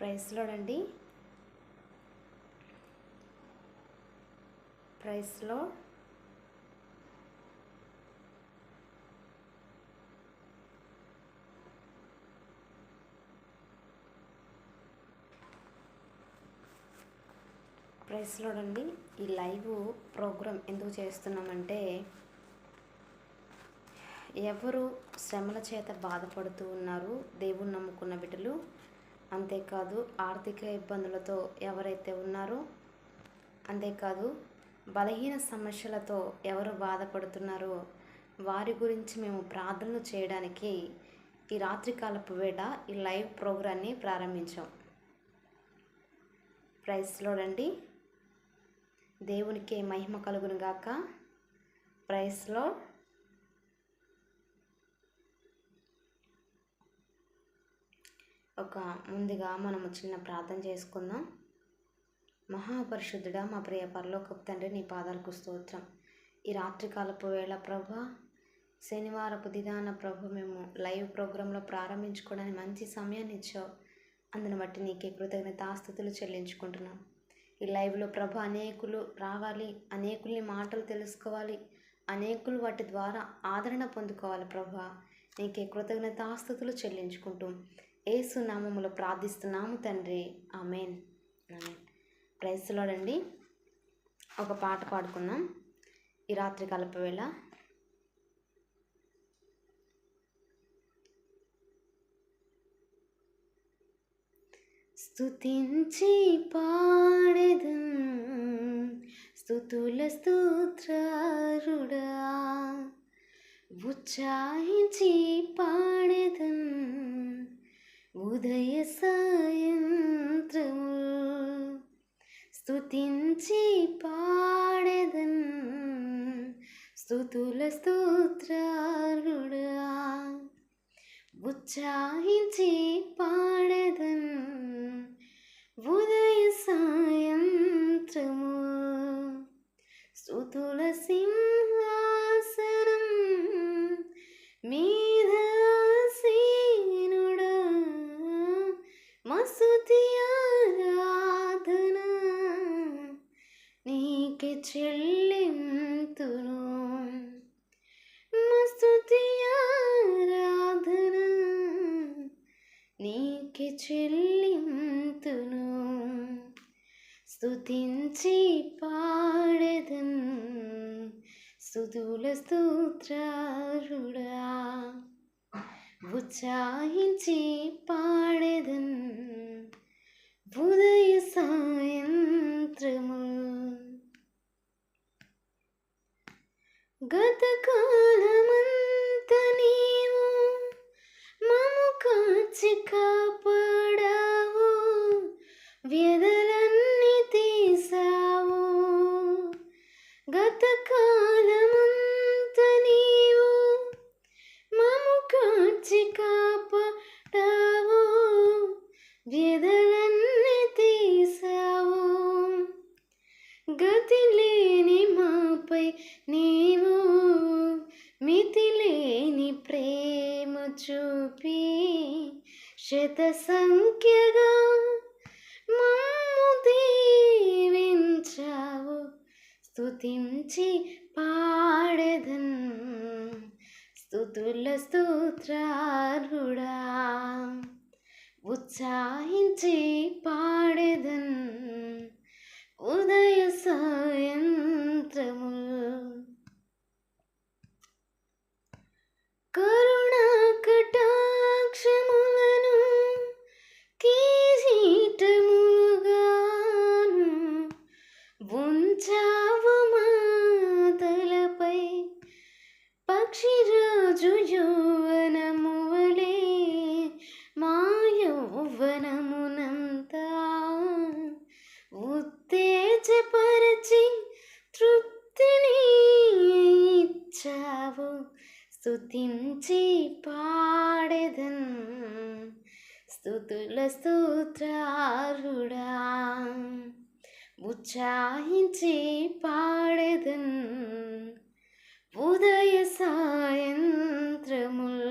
ప్రైస్లోడండి ప్రైస్లో ప్రైస్లోడండి ఈ live programme ఎందుకు చేస్తున్నామంటే ఎవరు శ్రమల చేత బాధపడుతూ ఉన్నారు దేవుణ్ణి నమ్ముకున్న బిడ్డలు అంతేకాదు ఆర్థిక ఇబ్బందులతో ఎవరైతే ఉన్నారో అంతేకాదు బలహీన సమస్యలతో ఎవరు బాధపడుతున్నారో వారి గురించి మేము ప్రార్థనలు చేయడానికి ఈ రాత్రికాలపు వేళ ఈ లైవ్ ప్రోగ్రాన్ని ప్రారంభించాం. ప్రైస్లోడండి దేవునికి మహిమ కలుగును గాక ప్రైస్లో ఒక ముందుగా మనము చిన్న ప్రార్థన చేసుకుందాం. మహాపరిశుద్ధుడా మా ప్రియ పరలోకపు తండ్రి నీ పాదాలకు స్తోత్రం. ఈ రాత్రికాలపు వేళ ప్రభ శనివారపు దినాన ప్రభు మేము లైవ్ ప్రోగ్రాంలో ప్రారంభించుకోవడానికి మంచి సమయాన్ని ఇచ్చావు. అందుని బట్టి నీకే కృతజ్ఞతాస్థుతులు చెల్లించుకుంటున్నాం. ఈ లైవ్లో ప్రభు అనేకులు రావాలి అనేకుల్ని మాటలు తెలుసుకోవాలి అనేకులు వాటి ద్వారా ఆదరణ పొందుకోవాలి ప్రభా. నీకే కృతజ్ఞతాస్థుతులు చెల్లించుకుంటూ. ఏసునామములో ప్రార్థిస్తున్నాము తండ్రి. అమేన్ అమేన్ ప్రైస్లోడండి ఒక పాట పాడుకున్నాం ఈ రాత్రి కలపవేళ స్తుతించి పాడేదం. స్తుతుల స్తోత్రారుడా. ఉత్సాహించి పాడేదం. ఉదయ సాయంత్రము స్తుతించి పాడెదన్ స్థుతుల స్తోత్రారుడా ఉత్సాహించి పాడెదన్ ఉదయ సాయంత్రము స్థుతుల సింహ నీకే చెల్లింతును మస్తుతి ఆరాధన నీకే చెల్లింతును స్తుతించి పాడెదం స్తుతుల స్తోత్రారుడా ఉత్సాహించి పాడెదం గతకాలమంత నీవు మము కాచి కాపాడావు వ్యధలన్నీ తీసావు. గతకాలమంత నీవు మము కాచి కాపాడావు చూపి శత సంఖ్యగా మమ్ము దీవించావు. స్తుతించి పాడెదన్ స్థుతుల స్తోత్రారుడా ఉత్సాహించి పాడెదన్ ఉదయ సాయం స్థుతుల స్తోత్రారుడా ఉత్సాహించి పాడెదన్ ఉదయ సాయంత్రముల్.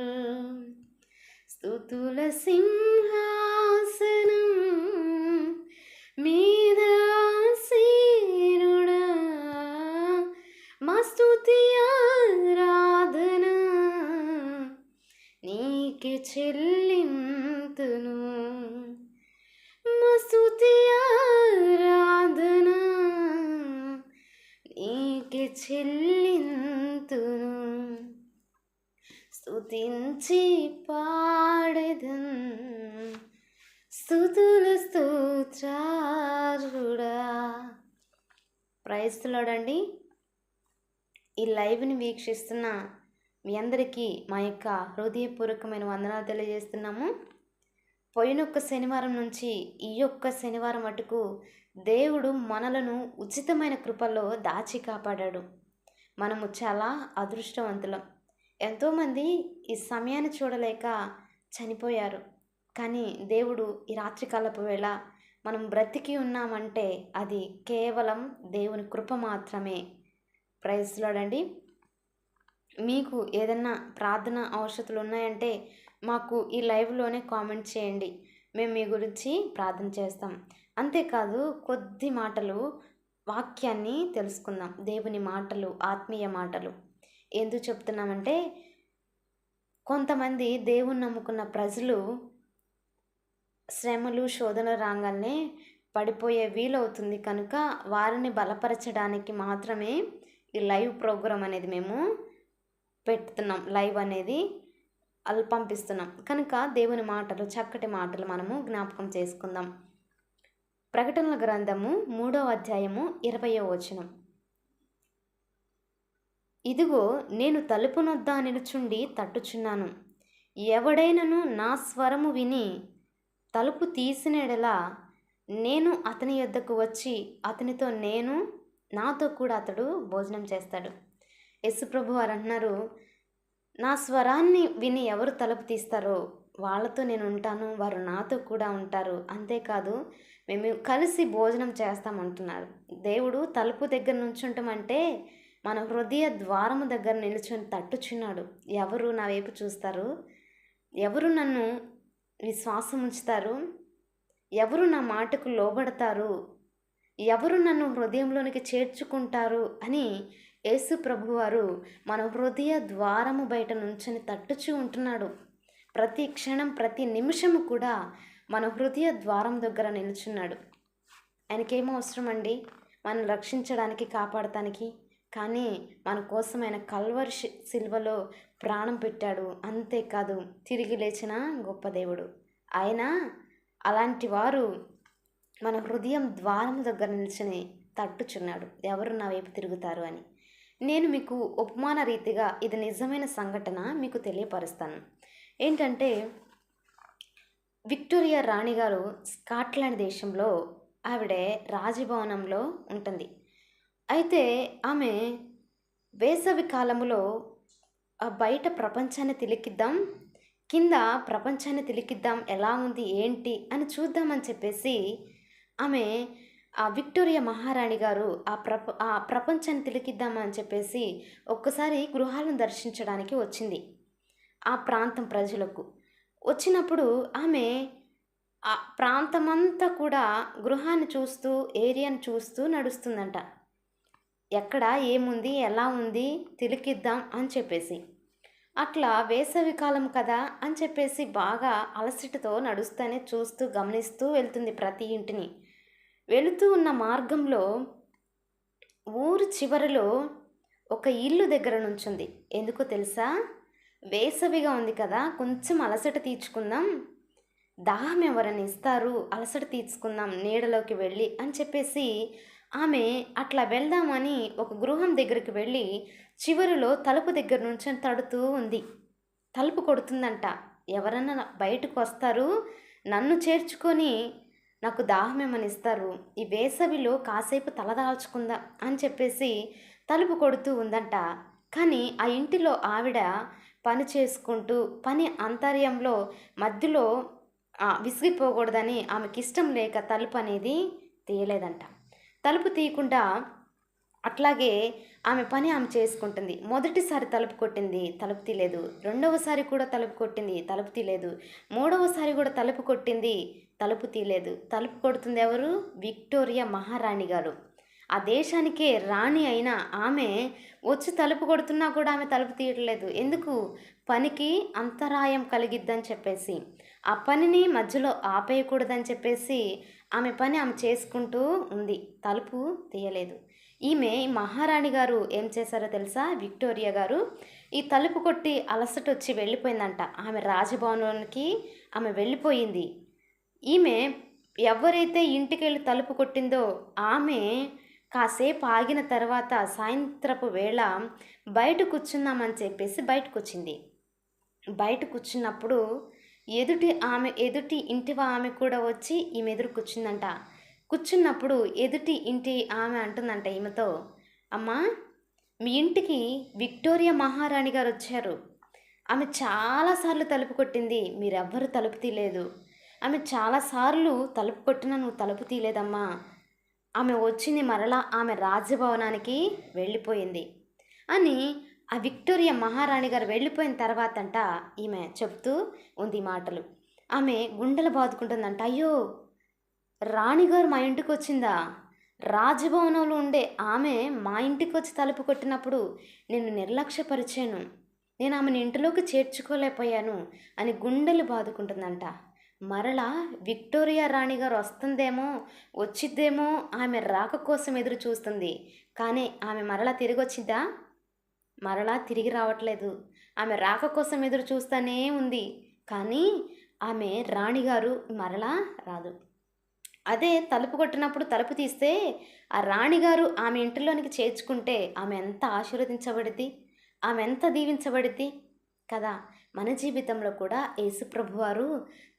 స్థుతుల సింహాసనం మీదాసీనుడా మా స్థుతి ఆరాధన నీకే చెల్లి చెల్లింతును మస్తుతి ఆరాధన నీకే చెల్లింతును. స్తుతించి పాడెదన్ స్థుతుల స్తోత్రారుడా ప్రైస్తులాడండి ఈ లైవ్ని వీక్షిస్తున్న మీ అందరికీ మా యొక్క హృదయపూర్వకమైన వందనాలు తెలియజేస్తున్నాము. పోయినొక్క శనివారం నుంచి ఈ యొక్క శనివారం మటుకు దేవుడు మనలను ఉచితమైన కృపలో దాచి కాపాడాడు. మనము చాలా అదృష్టవంతులం. ఎంతోమంది ఈ సమయాన్ని చూడలేక చనిపోయారు. కానీ దేవుడు ఈ రాత్రికాలపు వేళ మనం బ్రతికి ఉన్నామంటే అది కేవలం దేవుని కృప మాత్రమే. ప్రైజ్లాడండి మీకు ఏదన్నా ప్రార్థన అవసరతలు ఉన్నాయంటే మాకు ఈ లైవ్లోనే కామెంట్ చేయండి. మేము మీ గురించి ప్రార్థన చేస్తాం. అంతేకాదు కొద్ది మాటలు వాక్యాన్ని తెలుసుకుందాం. దేవుని మాటలు ఆత్మీయ మాటలు. ఎందుకు చెప్తున్నామంటే కొంతమంది దేవుని నమ్ముకున్న ప్రజలు శ్రమలు శోధన రాగానే పడిపోయే వీలవుతుంది కనుక వారిని బలపరచడానికి మాత్రమే ఈ లైవ్ ప్రోగ్రామ్ అనేది మేము పెడుతున్నాం. లైవ్ అనేది అల్ పంపిస్తున్నాం కనుక దేవుని మాటలు చక్కటి మాటలు మనము జ్ఞాపకం చేసుకుందాం. ప్రకటనల గ్రంథము మూడో అధ్యాయము ఇరవయో వచనం. ఇదిగో నేను తలుపునొద్దా నిలుచుండి తట్టుచున్నాను. ఎవడైనను నా స్వరము విని తలుపు తీసినడలా నేను అతని యొద్దకు వచ్చి అతనితో నేను నాతో కూడా అతడు భోజనం చేస్తాడు. యశుప్రభు వారు అంటున్నారు నా స్వరాన్ని విని ఎవరు తలుపు తీస్తారో వాళ్ళతో నేను ఉంటాను వారు నాతో కూడా ఉంటారు. అంతేకాదు మేము కలిసి భోజనం చేస్తామంటున్నారు దేవుడు తలుపు దగ్గర నుంచుంటామంటే మన హృదయ ద్వారము దగ్గర నిలుచుని తట్టుచున్నాడు. ఎవరు నా వైపు చూస్తారు? ఎవరు నన్ను విశ్వాసం ఉంచుతారు ఎవరు నా మాటకు లోబడతారు? ఎవరు నన్ను హృదయంలోనికి చేర్చుకుంటారు? అని యేసు ప్రభువారు మన హృదయ ద్వారము బయట నుంచని తట్టుచూ ఉంటున్నాడు. ప్రతి క్షణం ప్రతి నిమిషము కూడా మన హృదయ ద్వారం దగ్గర నిలుచున్నాడు. ఆయనకేమో అవసరం అండి మనం రక్షించడానికి కాపాడటానికి. కానీ మన కోసమైన కల్వర్ శిల్వలో ప్రాణం పెట్టాడు. అంతేకాదు తిరిగి లేచిన గొప్ప దేవుడు. ఆయన అలాంటి వారు మన హృదయం ద్వారం దగ్గర నిల్చుని తట్టుచున్నాడు. ఎవరు నా వైపు తిరుగుతారు అని. నేను మీకు ఉపమాన రీతిగా ఇది నిజమైన సంఘటన మీకు తెలియపరుస్తాను. ఏంటంటే విక్టోరియా రాణి గారు స్కాట్లాండ్ దేశంలో ఆవిడ రాజభవనంలో ఉంటుంది. అయితే ఆమె వేసవి కాలంలో బయట ప్రపంచాన్ని తిలికిద్దాం కింద ప్రపంచాన్ని తిలికిద్దాం ఎలా ఉంది ఏంటి అని చూద్దామని చెప్పేసి ఆమె ఆ విక్టోరియా మహారాణి గారు ఆ ప్రప ఆ ప్రపంచాన్ని తిలికిద్దామని చెప్పేసి ఒక్కసారి గృహాలను దర్శించడానికి వచ్చింది. ఆ ప్రాంతం ప్రజలకు. వచ్చినప్పుడు ఆమె ఆ ప్రాంతమంతా కూడా గృహాన్ని చూస్తూ ఏరియాని చూస్తూ నడుస్తుందంట. ఎక్కడ ఏముంది ఎలా ఉంది తిలికిద్దాం అని చెప్పేసి. అట్లా వేసవి కాలం కదా అని చెప్పేసి బాగా అలసటతో నడుస్తూనే చూస్తూ గమనిస్తూ వెళ్తుంది ప్రతి ఇంటిని. వెళుతూ ఉన్న మార్గంలో ఊరు చివరిలో ఒక ఇల్లు దగ్గర నుంచుంది. ఎందుకో తెలుసా? వేసవిగా ఉంది కదా కొంచెం అలసట తీర్చుకుందాం. దాహం ఎవరని ఇస్తారు అలసట తీర్చుకుందాం నీడలోకి వెళ్ళి అని చెప్పేసి ఆమె అట్లా వెళ్దామని ఒక గృహం దగ్గరికి వెళ్ళి చివరిలో తలుపు దగ్గర నుంచి తడుతూ ఉంది. తలుపు కొడుతుందంట. ఎవరన్నా బయటకు వస్తారు నన్ను చేర్చుకొని నాకు దాహం ఏమని ఇస్తారు? ఈ వేసవిలో కాసేపు తలదాల్చుకుందా అని చెప్పేసి తలుపు కొడుతూ ఉందంట. కానీ ఆ ఇంటిలో ఆవిడ పని చేసుకుంటూ పని అంతర్యంలో మధ్యలో విసిగిపోకూడదని ఆమెకి ఇష్టం లేక తలుపు అనేది తీయలేదంట. తలుపు తీయకుండా అట్లాగే ఆమె పని ఆమె చేసుకుంటుంది. మొదటిసారి తలుపు కొట్టింది తలుపు తీయలేదు. రెండవసారి కూడా తలుపు కొట్టింది తలుపు తీయలేదు. మూడవసారి కూడా తలుపు కొట్టింది తలుపు తీయలేదు. తలుపు కొడుతుంది ఎవరు? విక్టోరియా మహారాణి గారు. ఆ దేశానికే రాణి అయిన ఆమె వచ్చి తలుపు కొడుతున్నా కూడా ఆమె తలుపు తీయట్లేదు. ఎందుకు? పనికి అంతరాయం కలిగిద్దని చెప్పేసి. ఆ పనిని మధ్యలో ఆపేయకూడదని చెప్పేసి ఆమె పని ఆమె చేసుకుంటూ ఉంది. తలుపు తీయలేదు. ఈమె మహారాణి గారు ఏం చేశారో తెలుసా? విక్టోరియా గారు ఈ తలుపు కొట్టి అలసట వచ్చి వెళ్ళిపోయిందంట. ఆమె రాజభవనానికి ఆమె వెళ్ళిపోయింది. ఈమె ఎవరైతే ఇంటికి వెళ్ళి తలుపు కొట్టిందో ఆమె కాసేపు ఆగిన తర్వాత సాయంత్రపు వేళ బయట కూర్చుందామని చెప్పేసి బయటకు వచ్చింది బయట కూర్చున్నప్పుడు ఎదుటి ఆమె ఎదుటి ఇంటి ఆమె కూడా వచ్చి ఈమె ఎదురు కూర్చుందంట. కూర్చున్నప్పుడు ఎదుటి ఇంటి ఆమె అంటుందంట ఈమెతో అమ్మా మీ ఇంటికి విక్టోరియా మహారాణి గారు వచ్చారు. ఆమె చాలాసార్లు తలుపు కొట్టింది. మీరెవ్వరు తలుపు తీయలేదు. ఆమె చాలాసార్లు తలుపు కొట్టిన నువ్వు తలుపు తీయలేదమ్మా. ఆమె వచ్చింది మరలా ఆమె రాజభవనానికి వెళ్ళిపోయింది. అని ఆ విక్టోరియా మహారాణి గారు వెళ్ళిపోయిన తర్వాత అంట ఈమె చెప్తూ ఉంది మాటలు. ఆమె గుండెలు బాదుకుంటుందంట. అయ్యో రాణిగారు మా ఇంటికి వచ్చిందా? రాజభవనంలో ఉండే ఆమె మా ఇంటికి వచ్చి తలుపు కొట్టినప్పుడు నేను నిర్లక్ష్యపరిచాను. నేను ఆమెను ఇంటిలోకి చేర్చుకోలేకపోయాను అని గుండెలు బాదుకుంటుందంట. మరలా విక్టోరియా రాణి గారు వస్తుందేమో వచ్చిద్దేమో ఆమె రాక కోసం ఎదురు చూస్తుంది. కానీ ఆమె మరలా తిరిగి వచ్చిద్దా మరలా తిరిగి రావట్లేదు. ఆమె రాక కోసం ఎదురు చూస్తూనే ఉంది. కానీ ఆమె రాణిగారు మరలా రాదు. అదే తలుపు కొట్టినప్పుడు తలుపు తీస్తే ఆ రాణిగారు ఆమె ఇంటిలోనికి చేర్చుకుంటే ఆమె ఎంత ఆశీర్వదించబడిద్ది? ఆమె ఎంత దీవించబడిద్ది? కదా మన జీవితంలో కూడా యేసుప్రభు వారు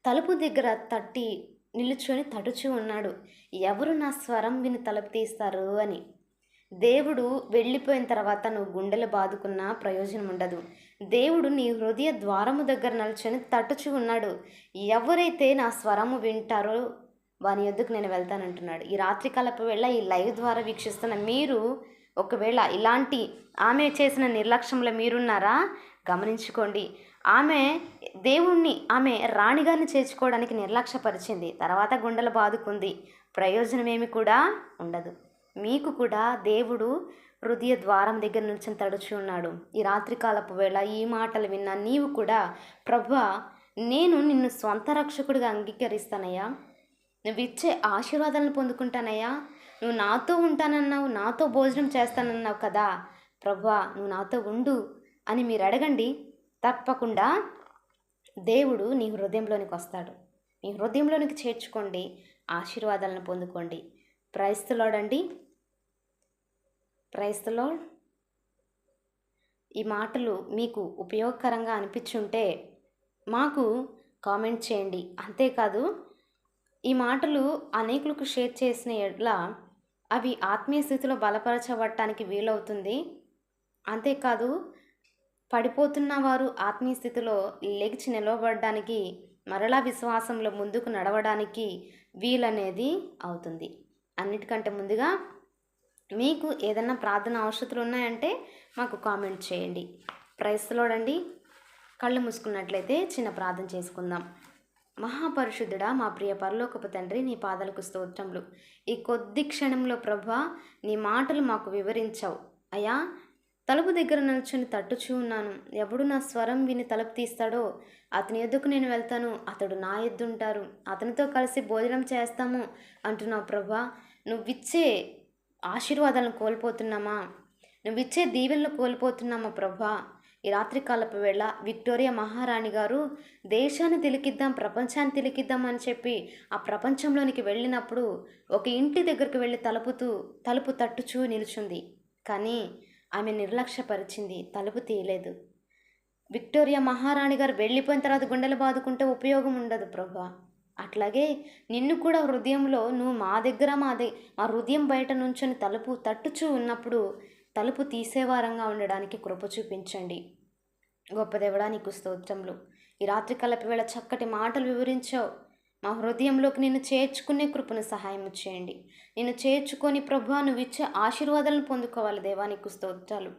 తలుపు దగ్గర తట్టి నిలుచుని తడుచు ఉన్నాడు. ఎవరు నా స్వరం విని తలుపు తీస్తారు అని. దేవుడు వెళ్ళిపోయిన తర్వాత నువ్వు గుండెలు బాదుకున్నా ప్రయోజనం ఉండదు. దేవుడు నీ హృదయ ద్వారము దగ్గర నిల్చొని తట్టుచు ఉన్నాడు. ఎవరైతే నా స్వరము వింటారో వాని ఎద్దుకు నేను వెళ్తానంటున్నాడు. ఈ రాత్రికాలపు వేళ ఈ లైవ్ ద్వారా వీక్షిస్తున్న మీరు ఒకవేళ ఇలాంటి ఆమె చేసిన నిర్లక్ష్యంలో మీరున్నారా? గమనించుకోండి. ఆమె దేవుణ్ణి ఆమె రాణిగారిని చేర్చుకోవడానికి నిర్లక్ష్యపరిచింది. తర్వాత గుండెలు బాదుకుంది. ప్రయోజనం ఏమి కూడా ఉండదు. మీకు కూడా దేవుడు హృదయ ద్వారం దగ్గర నుంచి తడుచు ఉన్నాడు. ఈ రాత్రికాలపు వేళ ఈ మాటలు విన్న నీవు కూడా ప్రభు నేను నిన్ను స్వంత రక్షకుడిగా అంగీకరిస్తానయ్యా. నువ్వు ఇచ్చే ఆశీర్వాదాలను పొందుకుంటానయ్యా. నువ్వు నాతో ఉంటానన్నావు నాతో భోజనం చేస్తానన్నావు కదా. ప్రభా నువ్వు నాతో ఉండు. అని మీరు అడగండి తప్పకుండా దేవుడు నీ హృదయంలోనికి వస్తాడు. మీ హృదయంలోనికి చేర్చుకోండి. ఆశీర్వాదాలను పొందుకోండి. ప్రైస్తులోడండి ప్రైస్తులో ఈ మాటలు మీకు ఉపయోగకరంగా అనిపించుంటే మాకు కామెంట్ చేయండి. అంతేకాదు ఈ మాటలు అనేకులకు షేర్ చేసిన ఎడ్ల అవి ఆత్మీయ స్థితిలో బలపరచబడటానికి వీలవుతుంది. అంతేకాదు పడిపోతున్న వారు ఆత్మీయ స్థితిలో లెగిచి నిలవబడడానికి మరలా విశ్వాసంలో ముందుకు నడవడానికి వీలనేది అవుతుంది. అన్నిటికంటే ముందుగా మీకు ఏదన్నా ప్రార్థన అవసరాలు ఉన్నాయంటే మాకు కామెంట్ చేయండి. ప్రైస్లోడండి కళ్ళు మూసుకున్నట్లయితే చిన్న ప్రార్థన చేసుకుందాం. మహాపరిశుద్ధుడా మా ప్రియ పరలోకపు తండ్రి నీ పాదాలకు స్తోత్రములు. ఈ కొద్ది క్షణంలో ప్రభా నీ మాటలు మాకు వివరించావు. అయ్యా తలుపు దగ్గర నిల్చొని తట్టుచూ ఉన్నాను. ఎవడు నా స్వరం విని తలుపు తీస్తాడో అతని ఎద్దుకు నేను వెళ్తాను. అతడు నా ఎద్దుంటారు. అతనితో కలిసి భోజనం చేస్తాము అంటున్నావు ప్రభా. నువ్విచ్చే ఆశీర్వాదాలను కోల్పోతున్నామా? నువ్విచ్చే దీవెనలు కోల్పోతున్నామా ప్రభా? ఈ రాత్రికాలపు వేళ విక్టోరియా మహారాణి గారు దేశాన్ని తిలికిద్దాం ప్రపంచాన్ని తిలికిద్దాం అని చెప్పి ఆ ప్రపంచంలోనికి వెళ్ళినప్పుడు ఒక ఇంటి దగ్గరికి వెళ్ళి తలుపుతూ తలుపు తట్టుచూ నిలుచుంది. కానీ ఆమె నిర్లక్ష్యపరిచింది. తలుపు తీయలేదు. విక్టోరియా మహారాణి గారు వెళ్ళిపోయిన తర్వాత గుండెలు బాదుకుంటే ఉపయోగం ఉండదు ప్రభా. అట్లాగే నిన్ను కూడా హృదయంలో నువ్వు మా దగ్గర మా దే మా హృదయం బయట నుంచొని తలుపు తట్టుచూ ఉన్నప్పుడు తలుపు తీసేవారంగా ఉండడానికి కృప చూపించండి. గొప్ప దేవుడా నీకు స్తోత్రములు. ఈ రాత్రి కలపి వేళ చక్కటి మాటలు వివరించావు. మా హృదయంలోకి నేను చేర్చుకునే కృపను సహాయం చేయండి. నేను చేర్చుకొని ప్రభు నువ్వు ఇచ్చే ఆశీర్వాదాలను పొందుకోవాలి దేవానికి స్తోత్రాలు.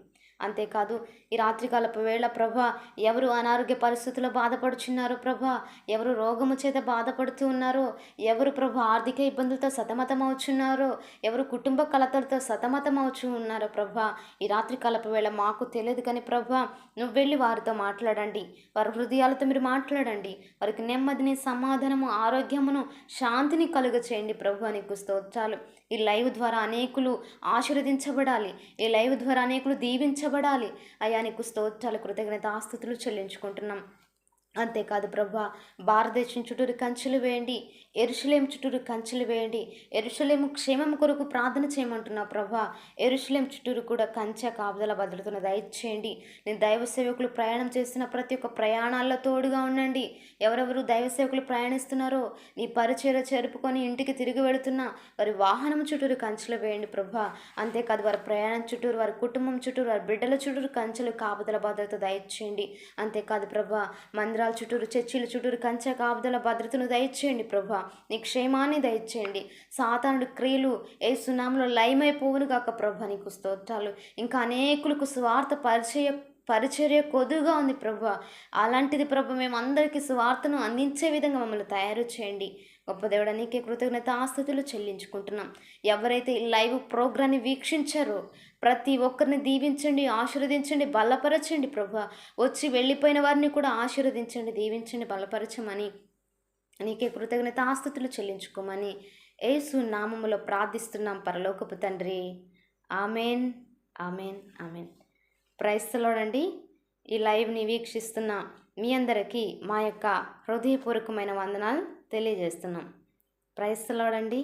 అంతేకాదు ఈ రాత్రికాలపు వేళ ప్రభా ఎవరు అనారోగ్య పరిస్థితుల్లో బాధపడుచున్నారో ప్రభా? ఎవరు రోగము చేత బాధపడుతూ ఉన్నారో? ఎవరు ప్రభ ఆర్థిక ఇబ్బందులతో సతమతమవుచున్నారో? ఎవరు కుటుంబ కలతలతో సతమతమవుచు ఉన్నారో ప్రభా? ఈ రాత్రికాలపు వేళ మాకు తెలియదు కానీ ప్రభా నువ్వు వెళ్ళి వారితో మాట్లాడండి. వారి హృదయాలతో మీరు మాట్లాడండి. వారికి నెమ్మదిని సమాధానము ఆరోగ్యమును శాంతిని కలుగ చేయండి ప్రభు. నీకు స్తోత్రాలు. ఈ లైవ్ ద్వారా అనేకులు ఆశీర్వదించబడాలి. ఈ లైవ్ ద్వారా అనేకులు దీవించబడాలి. అయ్యా నీకు స్తోత్రాలు కృతజ్ఞత ఆస్తుతులు చెల్లించుకుంటున్నాం. అంతేకాదు ప్రభా భారతదేశం చుట్టూరు కంచెలు వేయండి ఎరుషలేం చుట్టూరు కంచెలు వేయండి ఎరుషలేము క్షేమం కొరకు ప్రార్థన చేయమంటున్నా ప్రభా ఎరుషలేం చుట్టూరు కూడా కంచె కాపుదల భద్రతను దయచేయండి నేను దైవ సేవకులు ప్రయాణం చేస్తున్న ప్రతి ఒక్క ప్రయాణాల్లో తోడుగా ఉండండి. ఎవరెవరు దైవ సేవకులు ప్రయాణిస్తున్నారో నీ పరిచయ చేరుపుకొని ఇంటికి తిరిగి వెళుతున్నా వారి వాహనం చుట్టూరు కంచెలు వేయండి ప్రభా. అంతేకాదు వారి ప్రయాణం చుట్టూరు వారి కుటుంబం చుట్టూరు వారి బిడ్డల చుట్టూరు కంచెలు కాపుదల భద్రత దయచేయండి అంతేకాదు ప్రభా మందిరాల చుట్టూరు చర్చిల చుట్టూరు కంచె కాపుదల భద్రతను దయచేయండి ప్రభా. నీ క్షేమాన్ని దయచేయండి. సాతానుడు క్రియలు ఏ సునాములో లయమైపోవును కాక ప్రభా. నీకు స్తోత్రాలు. ఇంకా అనేకులకు స్వార్థ పరిచయ పరిచర్య కొద్దుగా ఉంది ప్రభు. అలాంటిది ప్రభు మేము అందరికీ స్వార్థను అందించే విధంగా మమ్మల్ని తయారు చేయండి. గొప్ప దేవుడ నీకే కృతజ్ఞత ఆస్థుతులు చెల్లించుకుంటున్నాం. ఎవరైతే ఈ లైవ్ ప్రోగ్రాన్ని వీక్షించారో ప్రతి ఒక్కరిని దీవించండి ఆశీర్వదించండి బలపరచండి ప్రభు. వచ్చి వెళ్ళిపోయిన వారిని కూడా ఆశీర్వదించండి దీవించండి బలపరచమని. నీకే కృతజ్ఞత ఆస్థుతులు చెల్లించుకోమని ఏసు నామములో ప్రార్థిస్తున్నాం పరలోకపు తండ్రి. Amen amen amen. ప్రైస్తలోడండి ఈ లైవ్ని వీక్షిస్తున్న మీ అందరికీ మా యొక్క హృదయపూర్వకమైన వందనాలు. తెలియజేస్తున్నాం. ప్రైస్తలోడండి